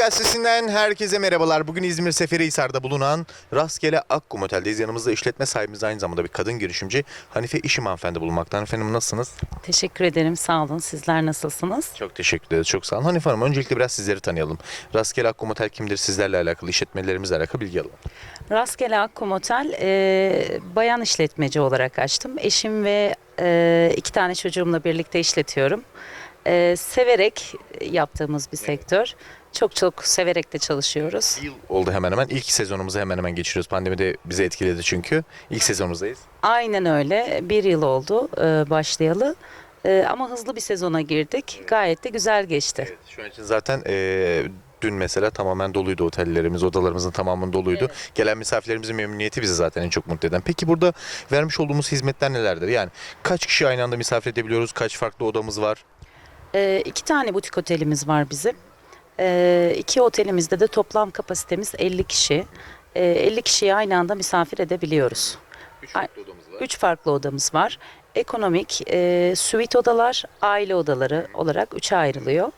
Üniversitesi'nden herkese merhabalar. Bugün İzmir Seferihisar'da bulunan Rastgele Akkum Otel'deyiz. Yanımızda işletme sahibimiz aynı zamanda bir kadın girişimci Hanife İşim hanımefendi bulunmaktan. Efendim nasılsınız? Teşekkür ederim. Sağ olun. Sizler nasılsınız? Çok teşekkür ederiz. Çok sağ olun. Hanife Hanım öncelikle biraz sizleri tanıyalım. Rastgele Akkum Otel kimdir? Sizlerle alakalı, işletmelerimizle alakalı bilgi alalım. Rastgele Akkum Otel e, bayan işletmeci olarak açtım. Eşim ve e, iki tane çocuğumla birlikte işletiyorum. E, severek yaptığımız bir sektör. Çok çok severek de çalışıyoruz. Bir yıl oldu hemen hemen. İlk sezonumuzu hemen hemen geçiriyoruz. Pandemi de bizi etkiledi çünkü. İlk sezonumuzdayız. Aynen öyle. Bir yıl oldu e, başlayalı. E, ama hızlı bir sezona girdik. Gayet de güzel geçti. Evet, şu an için zaten eee, dün mesela tamamen doluydu otellerimiz, odalarımızın tamamının doluydu. Gelen misafirlerimizin memnuniyeti bizi zaten en çok mutlu eden. Peki burada vermiş olduğumuz hizmetler nelerdir? Yani kaç kişi aynı anda misafir edebiliyoruz? Kaç farklı odamız var? E, iki tane butik otelimiz var bizim. E, iki otelimizde de toplam kapasitemiz 50 kişi. E, 50 kişiyi aynı anda misafir edebiliyoruz. Üç farklı odamız var. Üç farklı odamız var. Ekonomik, e, suite odalar, aile odaları olarak üçe ayrılıyor.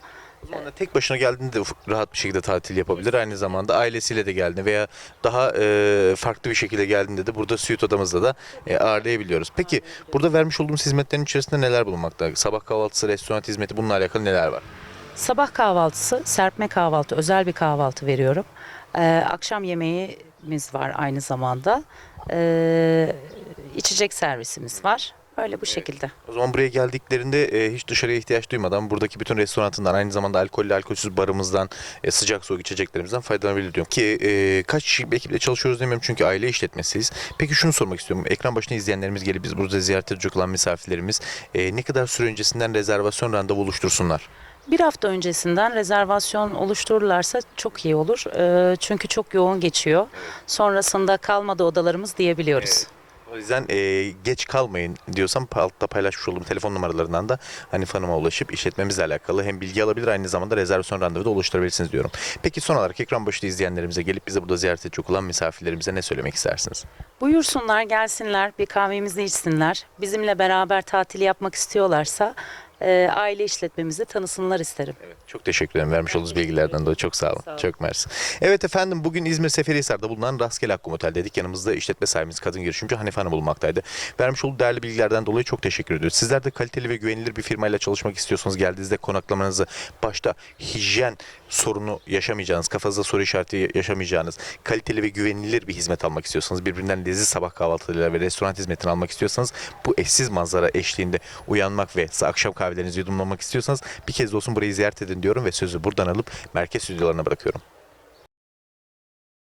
O zaman da tek başına geldiğinde de rahat bir şekilde tatil yapabilir. Aynı zamanda ailesiyle de geldiğinde veya daha eee, farklı bir şekilde geldiğinde de burada suite odamızda da e, ağırlayabiliyoruz. Peki burada vermiş olduğumuz hizmetlerin içerisinde neler bulunmakta? Sabah kahvaltısı, restoran hizmeti bununla alakalı neler var? Sabah kahvaltısı, serpme kahvaltı, özel bir kahvaltı veriyorum. E, akşam yemeğimiz var aynı zamanda. E, içecek servisimiz var. Öyle bu şekilde. O zaman buraya geldiklerinde e, hiç dışarıya ihtiyaç duymadan buradaki bütün restoranından aynı zamanda alkollü alkolsüz barımızdan e, sıcak soğuk içeceklerimizden faydalanabilir diyorum. Ki e, kaç kişi bir ekiple çalışıyoruz demiyorum çünkü aile işletmesiyiz. Peki şunu sormak istiyorum. Ekran başına izleyenlerimiz gelip biz burada ziyaret edecek olan misafirlerimiz e, ne kadar süre öncesinden rezervasyon randevu oluştursunlar? Bir hafta öncesinden rezervasyon oluştururlarsa çok iyi olur. E, çünkü çok yoğun geçiyor. Sonrasında kalmadı odalarımız diyebiliyoruz. O yüzden e, geç kalmayın diyorsam altta paylaşmış olduğum telefon numaralarından da Hanife Hanım'a ulaşıp işletmemizle alakalı hem bilgi alabilir aynı zamanda rezervasyon randevu da oluşturabilirsiniz diyorum. Peki son olarak ekran başında izleyenlerimize gelip bize burada ziyaret edecek olan misafirlerimize ne söylemek istersiniz? Buyursunlar, gelsinler, bir kahvemizi içsinler. Bizimle beraber tatil yapmak istiyorlarsa e, aile işletmemizi tanısınlar isterim. Evet, çok teşekkür ederim vermiş olduğunuz bilgilerden dolayı çok sağ olun. Sağ olun. Çok mersi. Evet efendim bugün İzmir Seferihisar'da bulunan Rastgele Akkum Otel dedik. Yanımızda işletme sahibimiz kadın girişimci Hanife Hanım bulunmaktaydı. Vermiş olduğu değerli bilgilerden dolayı çok teşekkür ediyoruz. Sizler de kaliteli ve güvenilir bir firmayla çalışmak istiyorsanız geldiğinizde konaklamanızı başta hijyen sorunu yaşamayacağınız, kafanızda soru işareti yaşamayacağınız, kaliteli ve güvenilir bir hizmet almak istiyorsanız, birbirinden leziz sabah kahvaltılarıyla ve restoran hizmetini almak istiyorsanız, bu eşsiz manzara eşliğinde uyanmak ve akşam kahvelerinizi yudumlamak istiyorsanız bir kez de olsun burayı ziyaret edin diyorum ve sözü buradan alıp merkez stüdyolarına bırakıyorum.